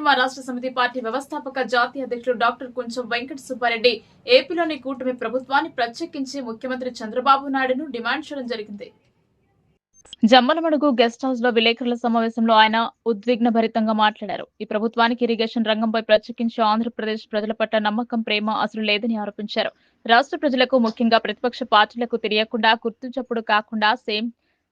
రాయలసీమ రాష్ట్ర సమితి పార్టీ వ్యవస్థాపక జాతీయ అధ్యక్షుడు డాక్టర్ కొంచెం వెంకట సుబ్బారెడ్డి ఏపీలోని కూటమి ప్రభుత్వాన్ని ప్రత్యేకించి ముఖ్యమంత్రి చంద్రబాబు నాయుడును డిమాండ్ చేయడం జరిగింది. జమ్మలమడుగు గెస్ట్ హౌస్లో విలేకరుల సమావేశంలో ఆయన ఉద్విగ్న భరితంగా మాట్లాడారు. ఈ ప్రభుత్వానికి ఇరిగేషన్ రంగంపై ప్రత్యేకించి ఆంధ్రప్రదేశ్ ప్రజల పట్ల నమ్మకం ప్రేమ అసలు లేదని ఆరోపించారు. రాష్ట్ర ప్రజలకు ముఖ్యంగా ప్రతిపక్ష పార్టీలకు తెలియకుండా గుర్తుచప్పుడు కాకుండా సేమ్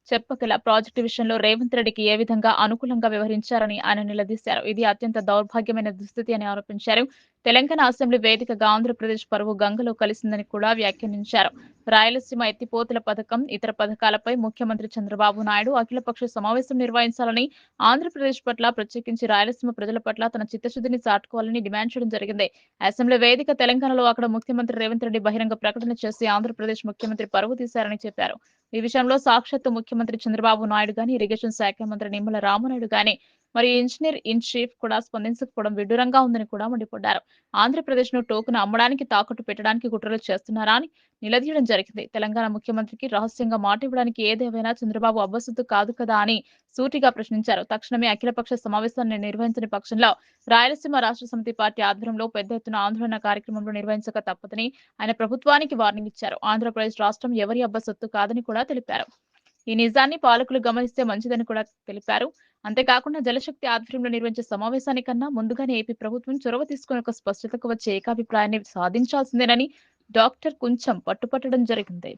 చెప్పగల ప్రాజెక్టు విషయంలో రేవంత్ రెడ్డికి ఏ విధంగా అనుకూలంగా వ్యవహరించారని ఆయన నిలదీశారు. ఇది అత్యంత దౌర్భాగ్యమైన దుస్థితి అని ఆరోపించారు. తెలంగాణ అసెంబ్లీ వేదికగా ఆంధ్రప్రదేశ్ పరువు గంగలో కలిసిందని కూడా వ్యాఖ్యానించారు. రాయలసీమ ఎత్తిపోతుల పథకం ఇతర పథకాలపై ముఖ్యమంత్రి చంద్రబాబు నాయుడు అఖిలపక్ష సమావేశం నిర్వహించాలని ఆంధ్రప్రదేశ్ పట్ల ప్రత్యేకించి రాయలసీమ ప్రజల పట్ల తన చిత్తశుద్ధిని చాటుకోవాలని డిమాండ్ చేయడం జరిగింది. అసెంబ్లీ వేదిక తెలంగాణలో అక్కడ ముఖ్యమంత్రి రేవంత్ రెడ్డి బహిరంగ ప్రకటన చేసి ఆంధ్రప్రదేశ్ ముఖ్యమంత్రి పరువు తీశారని చెప్పారు. ఈ విషయంలో సాక్షాత్తు ముఖ్యమంత్రి చంద్రబాబు నాయుడు గాని ఇరిగేషన్ శాఖ మంత్రి నిమ్మల రామనాయుడు గాని మరియు ఇంజనీర్ ఇన్ చీఫ్ కూడా స్పందించకపోవడం విడ్డూరంగా ఉందని కూడా మండిపడ్డారు. ఆంధ్రప్రదేశ్ను టోకును అమ్మడానికి తాకట్టు పెట్టడానికి కుట్రలు చేస్తున్నారా అని నిలదీయడం జరిగింది. తెలంగాణ ముఖ్యమంత్రికి రహస్యంగా మాట ఇవ్వడానికి ఏదేమైనా చంద్రబాబు అబ్బసొత్తు కాదు కదా అని సూటిగా ప్రశ్నించారు. తక్షణమే అఖిలపక్ష సమావేశాన్ని నిర్వహించని పక్షంలో రాయలసీమ రాష్ట్ర సమితి పార్టీ ఆధ్వర్యంలో పెద్ద ఎత్తున ఆందోళన కార్యక్రమంలో నిర్వహించక తప్పదని ఆయన ప్రభుత్వానికి వార్నింగ్ ఇచ్చారు. ఆంధ్రప్రదేశ్ రాష్ట్రం ఎవరి అబ్బసొత్తు కాదని కూడా తెలిపారు. ఈ నిజాన్ని పాలకులు గమనిస్తే మంచిదని కూడా తెలిపారు. అంతేకాకుండా జలశక్తి ఆధ్వర్యంలో నిర్వహించే సమావేశానికన్నా ముందుగానే ఏపీ ప్రభుత్వం చొరవ తీసుకుని ఒక స్పష్టతకు వచ్చే ఏకాభిప్రాయాన్ని సాధించాల్సిందేనని డాక్టర్ కొంచెం పట్టుపట్టడం జరిగింది.